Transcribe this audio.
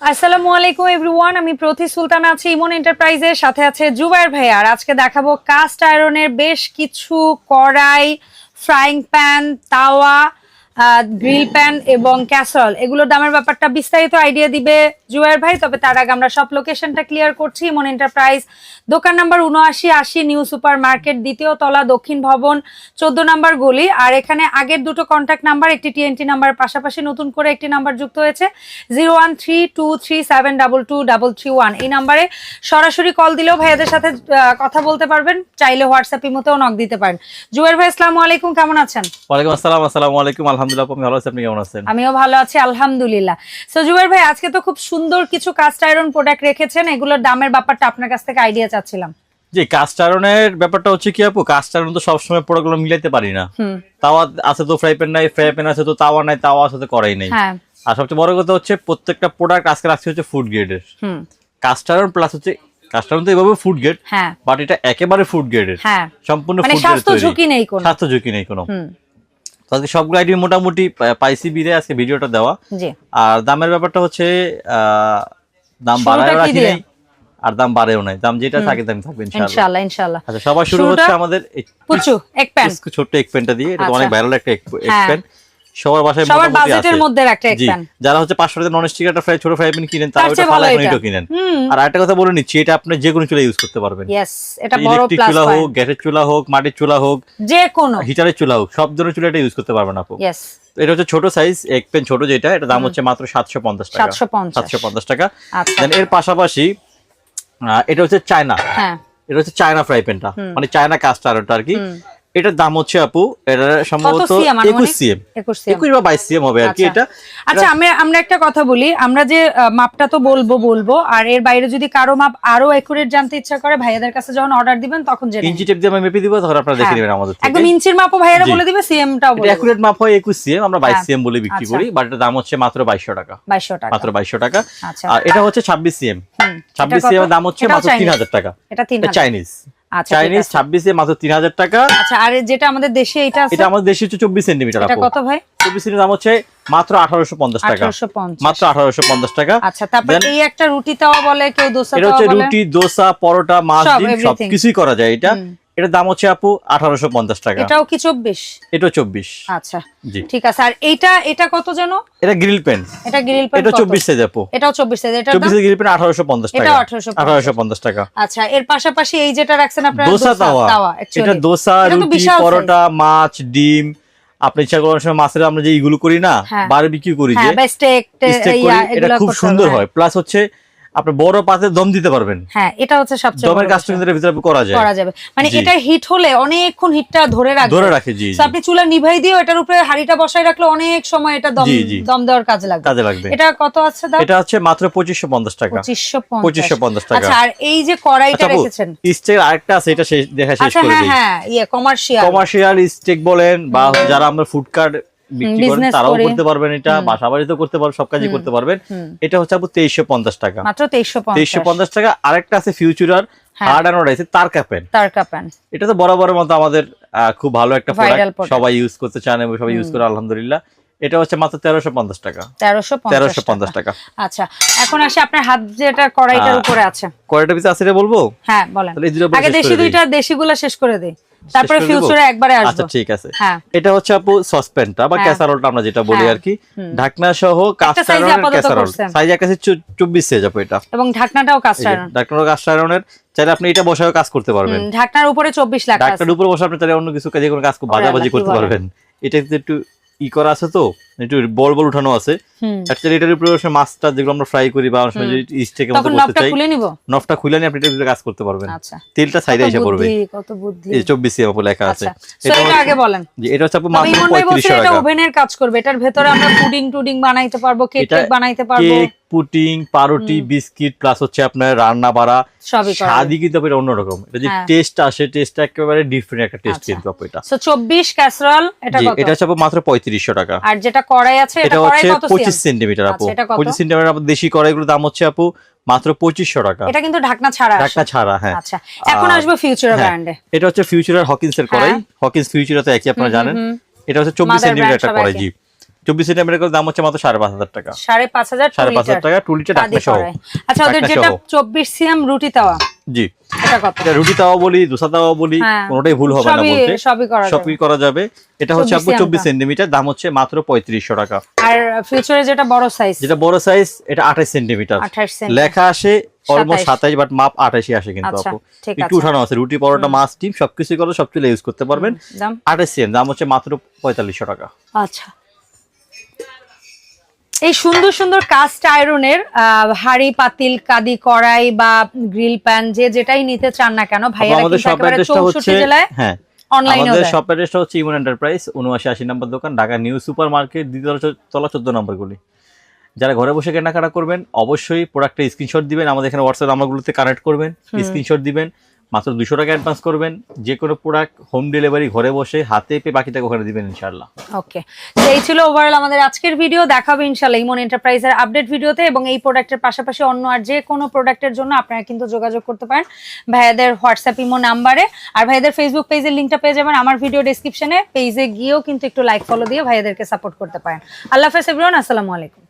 আসসালামু আলাইকুম এভরিওয়ান আমি প্রতি সুলতান আছি ইমন এন্টারপ্রাইজের সাথে আছে জুবাইর ভাইয়া। আর আজকে দেখাবো কাস্ট আয়রনের বেশ কিছু কড়াই frying pan tawa grill pan এবং ক্যাসরল এগুলোর দামের ব্যাপারটা বিস্তারিত আইডিয়া দিবে জুবাইর ভাই, তবে তার আগে আমরা সব লোকেশনটা ক্লিয়ার করছি। ইমন এন্টারপ্রাইজ দোকান নাম্বার উনআশি, আশি নিউ সুপার মার্কেট দ্বিতীয় তলা, দক্ষিণ ভবন, চোদ্দ নাম্বার গলি। আর এখানে আগের দুটো কন্ট্যাক্ট নাম্বার একটি টিএনটি নাম্বার পাশাপাশি নতুন করে একটি নাম্বার যুক্ত হয়েছে zero one three two three seven double two double three one এই নাম্বারে সরাসরি কল দিলেও ভাইয়াদের সাথে কথা বলতে পারবেন। চাইলে হোয়াটসঅ্যাপ ইমোতেও নক দিতে পারেন। জুয়ের ভাই, আসসালামু আলাইকুম, কেমন আছেন? ওয়ালাইকুম আসসালাম, আসসালামু আলাইকুম আলহামদুলিল্লাহ আমি ভালো আছি আপনি কেমন আছেন? আমিও ভালো আছি আলহামদুলিল্লাহ। সো ভাই আজকে তো খুব সুন্দর কিছু কাস্ট আয়রন প্রোডাক্ট রেখেছেন এগুলোর দামের ব্যাপারটা আপনার কাছ থেকে আইডিয়া চাচ্ছিলাম। জি কাস্ট আয়রনের ব্যাপারটা হচ্ছে কি আপু কাস্ট আয়রন তো সবসময় প্রোডাক্টগুলো মিলাইতে পারি না। তাওয়া আছে তো ফ্রাই প্যান নাই ফ্রাই প্যান আছে তো তাওয়া নাই তাওয়া আছে তো করাই নাই। হ্যাঁ। আর সবচেয়ে বড় কথা হচ্ছে প্রত্যেকটা প্রোডাক্ট আজকে রাখছি হচ্ছে ফুড গ্রেডের হুম। কাস্ট আয়রন প্লাস হচ্ছে তো এভাবে ফুড গ্রেড বাট এটা একেবারে ফুড গ্রেডের হ্যাঁ। সম্পূর্ণ মানে ফুড গ্রেড স্বাস্থ্য ঝুঁকি নেই কোনো। স্বাস্থ্য ঝুঁকি নেই কোনো। তো আজকে সবগুলো আইডি মোটামুটি পাইসি বিরে আজকে ভিডিওটা দেওয়া। জি। আর দামের ব্যাপারটা হচ্ছে আহ, দাম বাড়ায় রাখি নাই আর দাম বাড়েও নাই। দাম যেটা থাকে দাম থাকবে ইনশাআল্লাহ। ইনশাআল্লাহ আচ্ছা সবার শুরু হচ্ছে আমাদের পুচু এক প্যান্ট। ছোট্ট- এক প্যান্টটা দিয়ে এটা আচ্ছা। অনেক ভাইরাল একটা এক হ্যাঁ। সবার বাসায় সবার বাজেটের মধ্যে একটা এক জি প্যান। যারা হচ্ছে পাঁচশো টাকা নন স্টিক একটা ফ্রাই ছোট ফ্রাই প্যান কিনেন তারা ওটা ভালো এখন এটা। কিনেন। আর একটা কথা বলে নিচ্ছি এটা আপনি যে কোনো চুলা ইউজ করতে পারবেন। ইয়েস এটা বড় প্লাস চুলা হোক গ্যাসের চুলা হোক মাটির চুলা হোক যে কোনো। হিটারের চুলা হোক সব ধরনের চুলা এটা ইউজ করতে পারবেন আপু। তো এটা হচ্ছে ছোট সাইজ এক পেন ছোট যেটা এটা দাম হচ্ছে মাত্র সাতশো পঞ্চাশ টাকা। 750 সাতশো পঞ্চাশ টাকা। আচ্ছা। দেন এর পাশাপাশি এটা হচ্ছে চায়না। হ্যাঁ। এটা হচ্ছে চায়না ফ্রাই প্যানটা মানে চায়না কাস্ট আয়রনটা আর কি। এটার দাম হচ্ছে আপু এটা সম্ভবত? একুশ সিএম একুশ বা বাইশ সিএম হবে আর কি আচ্ছা। এটা আচ্ছা আমরা আমরা একটা কথা বলি আমরা যে মাপটা তো বলব বলব আর এর বাইরে যদি কারও মাপ আরও একুরেট জানতে ইচ্ছা করে ভাইয়াদের কাছে যখন অর্ডার দিবেন তখন জেনে ইঞ্চি টেপ দিয়ে আমি মেপে দিব তখন আপনারা দেখে হ্যাঁ। নেবেন আমাদের একদম ইঞ্চির মাপও ভাইয়ারা বলে দিবে সিএমটাও বলে অ্যাকুরেট মাপ হয় একুশ সিএম আমরা বাইশ হ্যাঁ। সিএম বলে বিক্রি আচ্ছা। করি বাট এটার দাম হচ্ছে মাত্র বাইশশো টাকা বাইশশো টাকা মাত্র বাইশশো টাকা আচ্ছা আর এটা হচ্ছে ছাব্বিশ সিএম ছাব্বিশ? সিএম দাম হচ্ছে মাত্র তিন? হাজার টাকা এটা। চাইনিজ আচ্ছা চাইনিজ মাত্র টাকা। আচ্ছা আর যেটা আমাদের দেশে এটা আছে? এটা আমাদের দেশে হচ্ছে এটা কত ভাই? দাম হচ্ছে মাত্র আঠারোশো পঞ্চাশ টাকা। আঠারোশো পঞ্চাশ। মাত্র আঠারোশো পঞ্চাশ টাকা। আচ্ছা তারপর এই একটা রুটি তাওয়া বলে কেউ দোসা এটা হচ্ছে রুটি দোসা পরোটা মাছ ডিম সবকিছুই করা যায় এটা। এটার দাম হচ্ছে আপু আঠারোশো পঞ্চাশ টাকা। এটাও কি চব্বিশ? এটা চব্বিশ। আচ্ছা জি। ঠিক আছে। আর এইটা এটা কত যেন? এটা গ্রিল পেন। এটা গ্রিল পেন এটা চব্বিশ সাইজ আপু। এটাও চব্বিশ সাইজ এটা চব্বিশ গ্রিল পেন আঠারোশো পঞ্চাশ টাকা। এটাও 1850 আঠারোশো পঞ্চাশ টাকা। আচ্ছা এর পাশাপাশি এই যেটা রাখছেন আপনারা দোসা তাওয়া। এটা দোসা এটা রুটি পরোটা মাছ ডিম। আপনি ইচ্ছা করার সময় মাছের আমরা যে ইগুলো করি না হ্যাঁ। বারবিকিউ করি যে হ্যাঁ এটা খুব সুন্দর হয়। প্লাস হচ্ছে আপনি বড় পাতে দম দিতে পারবেন। হ্যাঁ এটা হচ্ছে সবচেয়ে দমের কাজটা কিন্তু ভিতরে করা যায়। করা যাবে। মানে এটা হিট হলে অনেকক্ষণ হিটটা ধরে রাখবে। ধরে রাখে জি আপনি চুলা নিভাই দিয়ে এটার উপরে হাড়িটা বসায় রাখলে অনেক সময় এটা দম। দম দেওয়ার কাজে লাগবে। কাজে লাগবে। এটা কত আছে দাম? এটা হচ্ছে মাত্র পঁচিশশো পঞ্চাশ টাকা। পঁচিশশো পঁচিশশো পঞ্চাশ টাকা। আচ্ছা আর এই যে কড়াইটা আচ্ছা রেখেছেন? স্টেক আরেকটা আছে এটা শেষ দেখা শেষ আচ্ছা করে হ্যাঁ দিই। হ্যাঁ ইয়ে কমার্শিয়াল কমার্শিয়াল স্টেক বলেন বা যারা আমরা ফুড কার্ট বিক্রি করেন তারাও করতে পারবেন এটা বাসা বাড়িতেও করতে পারবেন সব কাজই করতে পারবেন। এটা হচ্ছে আপু তেইশশো পঞ্চাশ টাকা। মাত্র তেইশশো পঞ্চাশ। টাকা। আরেকটা আছে ফিউচারার হ্যাঁ। হার্ড অ্যান্ড আছে তার ক্যাপেন তার কাপেন এটা তো বরাবরের মতো আমাদের খুব ভালো একটা প্রোডাক্ট সবাই ইউজ করতে চান এবং সবাই ইউজ করে আলহামদুলিল্লাহ। এটা হচ্ছে মাত্র তেরোশো পঞ্চাশ টাকা। তেরোশো পঞ্চাশ টাকা। আচ্ছা এখন আসি আপনার হাত যেটা কড়াইটার উপরে আছে। কয়টা পিস আছে বলব? হ্যাঁ বলেন। আগে দেশি। দুইটা দেশিগুলো শেষ করে দেই তারপরে ফিউচারে একবারে আচ্ছা ঠিক আছে। হ্যাঁ। এটা হচ্ছে আপু সসপ্যানটা বা। ক্যাসারোলটা আমরা যেটা বলি হ্যাঁ। আর কি। ঢাকনা সহ কাস্ট ক্যাসারোল সাইজ একটা চব্বিশ সাইজ আপু এটা। এবং ঢাকনাটাও কাস্ট আয়রন ঢাকনার কাস্ট আয়রনের চাইলে আপনি এটা বসায় কাজ করতে পারবেন। ঢাকনার উপরে চব্বিশ লাখ আছে। ঢাকনার উপরে বসে আপনি চাইলে অন্য কিছু কাজে কোনো কাজ বাজাবাজি করতে পারবেন। এটা কিন্তু একটু ই করা আছে তো একটু বল বল উঠানো আছে। অ্যাকচুয়ালি এটার উপরে সে মাছটা যেগুলো আমরা ফ্রাই করি বা অনেক সময় স্টেকের মতো করতে চাই খুলে নফটা খুলে নিয়ে আপনি কাজ করতে পারবেন। আচ্ছা। তেলটা সাইডে এসে পড়বে। কত বুদ্ধি। সিএম লেখা আছে। আচ্ছা। এটা আগে বলেন। এটা হচ্ছে আপু মাত্র ইমন ভাই পঁয়ত্রিশশো এটা টাকা। ওভেনের কাজ করবে। এটার ভেতরে আমরা পুডিং টুডিং বানাইতে পারব কেক বানাইতে পারব। কেক পুটিং পাউরুটি বিস্কিট প্লাস হচ্ছে আপনার রান্না বাড়া স্বাদই কিন্তু আপু অন্যরকম। এটা যে হ্যাঁ। টেস্ট আসে টেস্টটা একেবারে ডিফারেন্ট একটা টেস্ট আচ্ছা। কিন্তু আপু এটা। সো চব্বিশ ক্যাসরল এটা কত? এটা হচ্ছে মাত্র পঁয়ত্রিশশো টাকা। আর যেটা কড়াই আছে এটা হচ্ছে পঁচিশ সেন্টিমিটার আপু আচ্ছা, এটা পঁচিশ সেন্টিমিটার আপু দেশি কড়াইগুলোর দাম হচ্ছে আপু মাত্র পঁচিশশো টাকা। এটা কিন্তু ঢাকনা ছাড়া ঢাকনা ছাড়া হ্যাঁ। আচ্ছা এখন আসবে ফিউচার হ্যাঁ, ব্র্যান্ডে এটা হচ্ছে ফিউচার হকিন্স এর কড়াই। হ্যাঁ। হকিন্স ফিউচার তো একই আপনারা জানেন। এটা হচ্ছে চব্বিশ সেন্টিমিটার একটা কড়াই একই। জি চব্বিশ সেন্টিমিটার দাম হচ্ছে মাত্র সাড়ে পাঁচ হাজার টাকা। সাড়ে পাঁচ হাজার সাড়ে পাঁচ হাজার টাকা টু লিটার কাদি সহ। আচ্ছা ওদের যেটা চব্বিশ সিএম রুটি তাওয়া জি। এটা রুটি তাওয়া বলি দোসা তাওয়া বলি হ্যাঁ। কোনোটাই ভুল হবে না বলতে। সবই করা যাবে। সবই করা যাবে। এটা হচ্ছে আপু চব্বিশ সেন্টিমিটার দাম হচ্ছে মাত্র পঁয়ত্রিশশো টাকা। আর ফিউচারে যেটা বড় সাইজ যেটা বড় সাইজ এটা আঠাশ সেন্টিমিটার। লেখা আসে অলমোস্ট সাতাইশ। বাট মাপ আঠাশি আসে কিন্তু আচ্ছা, আপু। একটু উঠানো আছে রুটি পরোটা মাছ ডিম সবকিছু করে সব চুলে ইউজ করতে পারবেন। আঠাশ সেম দাম হচ্ছে মাত্র পঁয়তাল্লিশশো টাকা। আচ্ছা। এই সুন্দর সুন্দর কাস্ট আয়রনের হাড়ি পাতিল কাদি কড়াই বা গ্রিল প্যান যে যেটাই নিতে চান না কেন ভাইয়ারা কিন্তু একেবারে জেলায় হ্যাঁ। আমাদের শপ অ্যাড্রেসটা হচ্ছে ইমন এন্টারপ্রাইজ উনআশি আশি নম্বর দোকান ঢাকা নিউ সুপার মার্কেট দ্বিতীয় তলা চোদ্দ নম্বর গুলি। যারা ঘরে বসে কেনাকাটা করবেন অবশ্যই প্রোডাক্টের স্ক্রিনশট দিবেন আমাদের এখানে হোয়াটসঅ্যাপ নাম্বারগুলোতে কানেক্ট করবেন স্ক্রিনশট দিবেন। মাত্র দুশো টাকা অ্যাডভান্স করবেন। যে কোনো প্রোডাক্ট হোম ডেলিভারি ঘরে বসে হাতে পেয়ে বাকি টাকা ওখানে দিবেন ইনশাল্লাহ ওকে এই ছিল ওভারঅল আমাদের আজকের ভিডিও দেখাবে ইনশাল্লাহ ইমন এন্টারপ্রাইজের আপডেট ভিডিওতে এবং এই প্রোডাক্টের পাশাপাশি অন্য আর যে কোনো প্রোডাক্টের জন্য আপনারা কিন্তু যোগাযোগ করতে পারেন ভাইয়াদের হোয়াটসঅ্যাপ ইমো নাম্বারে। আর ভাইয়াদের ফেসবুক পেজের লিঙ্কটা পেয়ে যাবেন আমার ভিডিও ডেসক্রিপশনে পেজে গিয়েও কিন্তু একটু লাইক ফলো দিয়ে ভাইয়াদেরকে সাপোর্ট করতে পারেন। আল্লাহ হাফেজ এভরিওয়ান আসসালামু আলাইকুম।